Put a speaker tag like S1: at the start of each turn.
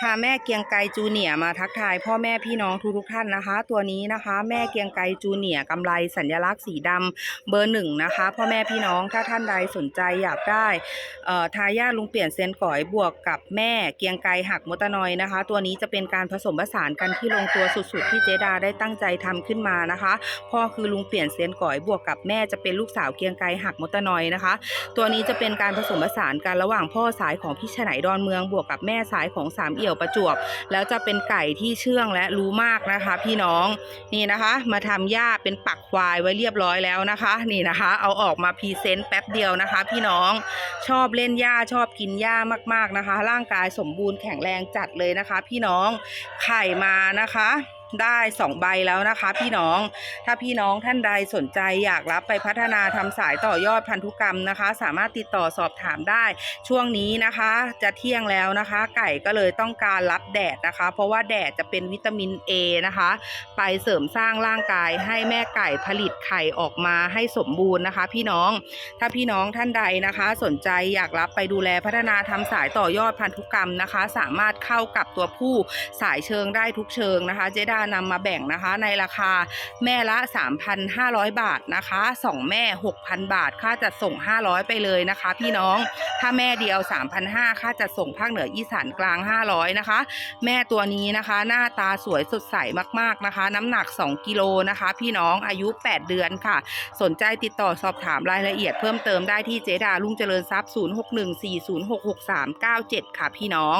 S1: พาแม่เกียงไกจูเนียมาทักทายพ่อแม่พี่น้องทุกทุกท่านนะคะ ตัวนี้นะคะ แม่เกียงไกจูเนียกำไรสัญลักษณ์สีดำเบอร์หนึ่งนะคะ พ่อแม่พี่น้องถ้าท่านใดสนใจอยากได้เอ่อทายาทลุงเปลี่ยนเซนก๋อยบวกกับแม่เกียงไกหักมตะนอยนะคะ ตัวนี้จะเป็นการผสมผสานกันที่ลงตัวสุดๆ ที่เจดาได้ตั้งใจทำขึ้นมานะคะพ่อคือลุงเปลี่ยนเซนก๋อยบวกกับแม่จะเป็นลูกสาวเกียงไกหักมตะนอยนะคะ ตัวนี้จะเป็นการผสมผสานกันระหว่างพ่อสายของพี่ฉไหนดอนเมืองบวกกับแม่สายของสามเอี่ยี่ยวประจวบ แล้วจะเป็นไก่ที่เชื่องและรู้มากนะคะ พี่น้องนี่นะคะ มาทำหญ้าเป็นปักควายไว้เรียบร้อยแล้วนะคะ นี่นะคะ เอาออกมาพรีเซนต์แป๊บเดียวนะคะ พี่น้องชอบเล่นหญ้าชอบกินหญ้ามาก ๆนะคะ ร่างกายสมบูรณ์แข็งแรงจัดเลยนะคะ พี่น้องไข่มานะคะ ได้สองใบแล้วนะคะ พี่น้อง ถ้าพี่น้องท่านใดสนใจอยากรับไปพัฒนาทำสายต่อยอดพันธุกรรมนะคะ สามารถติดต่อสอบถามได้ช่วงนี้นะคะ จะเที่ยงแล้วนะคะ ไก่ก็เลยต้องการรับแดดนะคะ เพราะว่าแดดจะเป็นวิตามิน A นะคะ ไปเสริมสร้างร่างกายให้แม่ไก่ผลิตไข่ออกมาให้สมบูรณ์นะคะ พี่น้อง ถ้าพี่น้องท่านใดนะคะ สนใจอยากรับไปดูแลพัฒนาทำสายต่อยอดพันธุกรรมนะคะ สามารถเข้ากับตัวผู้สายเชิงได้ทุกเชิงนะคะเจดานำมาแบ่งนะคะ ในราคาแม่ละ 3,500 บาทนะคะสองแม่ 6,000 บาท ค่าจัดส่ง 500 ไปเลยนะคะ พี่น้องถ้าแม่เดียว 3,500 ค่าจัดส่งภาคเหนืออีสานกลาง 500 นะคะ แม่ตัวนี้นะคะ หน้าตาสวยสดใสมากๆนะคะ น้ำหนัก 2 กิโลนะคะ พี่น้องอายุ 8 เดือนค่ะ สนใจติดต่อสอบถามรายละเอียดเพิ่มเติมได้ที่เจดาลุงเจริญทรัพย์ 0614066397 ค่ะพี่น้อง